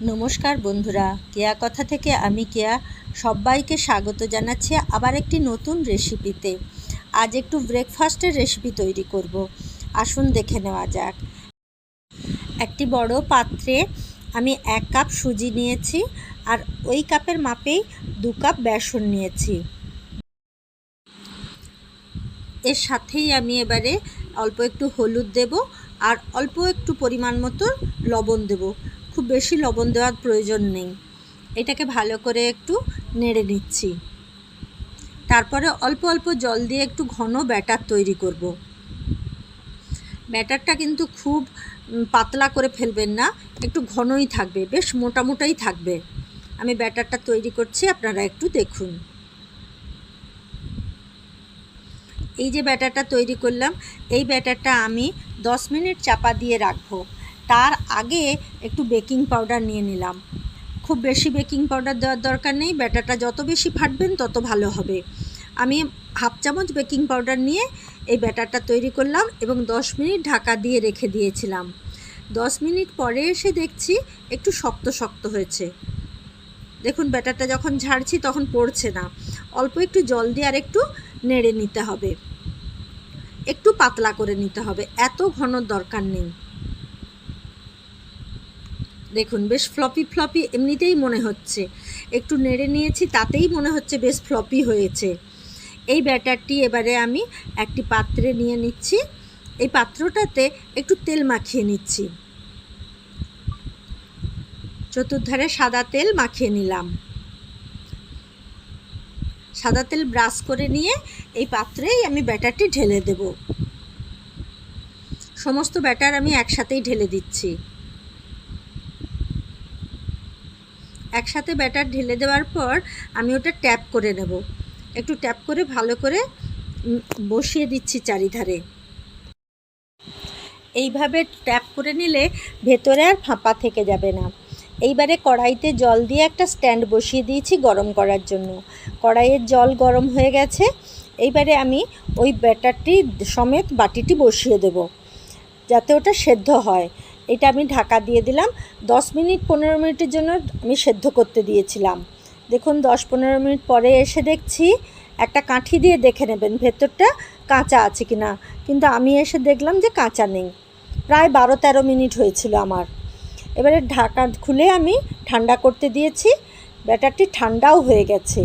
নমস্কার বন্ধুরা, কেয়া কথা থেকে আমি কেয়া সবাইকে স্বাগত জানাচ্ছি আবার একটি নতুন রেসিপিতে। আজ একটু ব্রেকফাস্টের রেসিপি তৈরি করব। আসুন দেখে নেওয়া যাক। একটি বড় পাত্রে আমি এক কাপ সুজি নিয়েছি আর ওই কাপের মাপেই দু কাপ বেসন নিয়েছি। এর সাথেই আমি এবারে অল্প একটু হলুদ দেব আর অল্প একটু পরিমাণ মতো লবণ দেব। বেশি লবণ দেওয়ার প্রয়োজন নেই। এটাকে ভালো করে একটু নেড়ে নিচ্ছি। তারপরে অল্প অল্প জল দিয়ে একটু ঘন ব্যাটার তৈরি করব। ব্যাটারটা কিন্তু খুব পাতলা করে ফেলবেন না, একটু ঘনই থাকবে, বেশ মোটা মোটাই থাকবে। আমি ব্যাটারটা তৈরি করছি, আপনারা একটু দেখুন। এই যে ব্যাটারটা তৈরি করলাম, এই ব্যাটারটা আমি 10 মিনিট চাপা দিয়ে রাখব। তার আগে একটু বেকিং পাউডার নিয়ে নিলাম। খুব বেশি বেকিং পাউডার দেওয়ার দরকার নেই, ব্যাটারটা যত বেশি ফাটবেন তত ভালো হবে। আমি হাফ চামচ বেকিং পাউডার নিয়ে এই ব্যাটারটা তৈরি করলাম এবং 10 মিনিট ঢাকা দিয়ে রেখে দিয়েছিলাম। 10 মিনিট পরে এসে দেখছি একটু শক্ত শক্ত হয়েছে। দেখুন, ব্যাটারটা যখন ঝাড়ছি তখন পড়ছে না। অল্প একটু জল দিয়ে আর একটু নেড়ে নিতে হবে। একটু পাতলা করে নিতে হবে। এত ঘনর দরকার নেই। দেখুন, বেশ ফ্লপি ফ্লপি এমনিতেই মনে হচ্ছে। একটু নেড়ে নিয়েছি, তাতেই মনে হচ্ছে বেশ ফ্লপি হয়েছে। এই ব্যাটারটি এবারে আমি একটি পাত্রে নিয়ে নিচ্ছি। এই পাত্রটাতে একটু তেল মাখিয়ে নিচ্ছি। চতুর্ধারে সাদা তেল মাখিয়ে নিলাম। সাদা তেল ব্রাশ করে নিয়ে এই পাত্রেই আমি ব্যাটারটি ঢেলে দেব। সমস্ত ব্যাটার আমি একসাথেই ঢেলে দিচ্ছি। একসাথে ব্যাটার ঢেলে দেওয়ার পর আমি ওটা ট্যাপ করে নেব। একটু ট্যাপ করে ভালো করে বসিয়ে দিচ্ছি চারিধারে। এইভাবে ট্যাপ করে নিলে ভেতরে আর ফাঁপা থেকে যাবে না। এইবারে কড়াইতে জল দিয়ে একটা স্ট্যান্ড বসিয়ে দিয়েছি গরম করার জন্য। কড়াইয়ের জল গরম হয়ে গেছে। এইবারে আমি ওই ব্যাটারটি সমেত বাটিটি বসিয়ে দেব। যাতে ওটা সেদ্ধ হয়। এটা আমি ঢাকা দিয়ে দিলাম। দশ মিনিট পনেরো মিনিটের জন্য আমি সেদ্ধ করতে দিয়েছিলাম। দেখুন, দশ পনেরো মিনিট পরে এসে দেখছি একটা কাঠি দিয়ে দেখে নেবেন ভেতরটা কাঁচা আছে কি না কিন্তু আমি এসে দেখলাম যে কাঁচা নেই। প্রায় বারো তেরো মিনিট হয়েছিল আমার। এবারে ঢাকা খুলে আমি ঠান্ডা করতে দিয়েছি। ব্যাটারটি ঠান্ডাও হয়ে গেছে।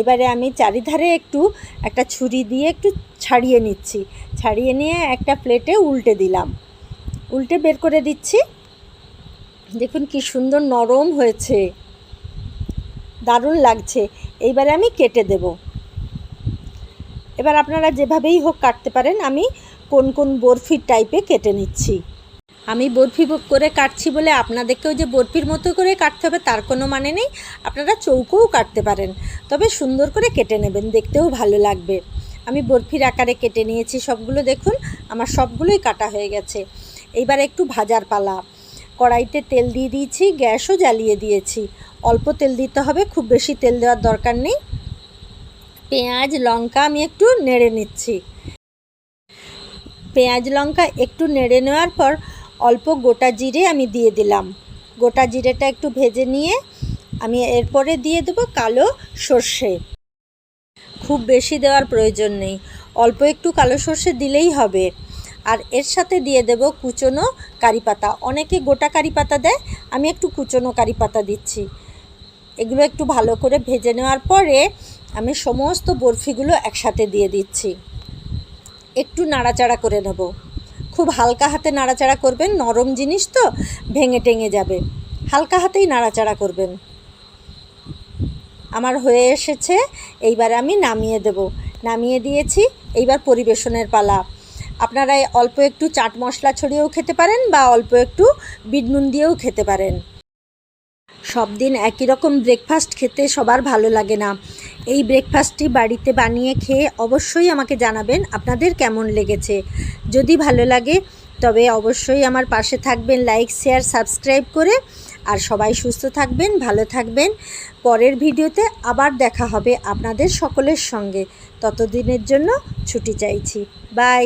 এবারে আমি চারিধারে একটু একটা ছুরি দিয়ে একটু ছাড়িয়ে নিচ্ছি। ছাড়িয়ে নিয়ে একটা প্লেটে উল্টে দিলাম। উল্টে বের করে দিচ্ছি। দেখুন কি সুন্দর নরম হয়েছে। দারুণ লাগছে। এইবারে আমি কেটে দেব। এবার আপনারা যেভাবেই হোক কাটতে পারেন, আমি কোন কোন বরফির টাইপে কেটে নিচ্ছি। আমি বরফি করে কাটছি বলে আপনাদেরকেও যে বরফির মতো করে কাটতে হবে, তার কোনো মানে নেই। আপনারা চৌকোও কাটতে পারেন। তবে সুন্দর করে কেটে নেবেন, দেখতেও ভালো লাগবে। আমি বরফির আকারে কেটে নিয়েছি সবগুলো। দেখুন, আমার সবগুলোই কাটা হয়ে গেছে। এইবার একটু ভাজার পালা। কড়াইতে তেল দিয়ে দিয়েছি, গ্যাসও জ্বালিয়ে দিয়েছি। অল্প তেল দিতে হবে, খুব বেশি তেল দেওয়ার দরকার নেই। পেঁয়াজ, লঙ্কা আমি একটু নেড়ে নিচ্ছি। পেঁয়াজ, লঙ্কা একটু নেড়ে নেওয়ার পর অল্প গোটা জিরে আমি দিয়ে দিলাম। গোটা জিরেটা একটু ভেজে নিয়ে আমি এরপরে দিয়ে দেবো কালো সর্ষে। খুব বেশি দেওয়ার প্রয়োজন নেই। অল্প একটু কালো সর্ষে দিলেই হবে। আর এর সাথে দিয়ে দেব কুচনো কারি পাতা। অনেকে গোটা কারি পাতা দেয়, আমি একটু কুচনো কারি পাতা দিচ্ছি। এগুলো একটু ভালো করে ভেজে নেওয়ার পরে আমি সমস্ত বরফিগুলো একসাথে দিয়ে দিচ্ছি। একটু নাড়াচাড়া করে নেব। খুব হালকা হাতে নাড়াচাড়া করবেন, নরম জিনিস তো, ভেঙে টেঙে যাবে। হালকা হাতেই নাড়াচাড়া করবেন। আমার হয়ে এসেছে, এইবার আমি নামিয়ে দেব। নামিয়ে দিয়েছি, এইবার পরিবেশনের পালা। আপনারা অল্প একটু চাট মশলা ছড়িয়েও খেতে পারেন বা অল্প একটু বিট নুন দিয়েও খেতে পারেন। সব দিন একই রকম ব্রেকফাস্ট খেতে সবার ভালো লাগে না। এই ব্রেকফাস্টটি বাড়িতে বানিয়ে খেয়ে অবশ্যই আমাকে জানাবেন আপনাদের কেমন লেগেছে। যদি ভালো লাগে, তবে অবশ্যই আমার পাশে থাকবেন লাইক শেয়ার সাবস্ক্রাইব করে। আর সবাই সুস্থ থাকবেন, ভালো থাকবেন। পরের ভিডিওতে আবার দেখা হবে আপনাদের সকলের সঙ্গে। ততদিনের জন্য ছুটি চাইছি। বাই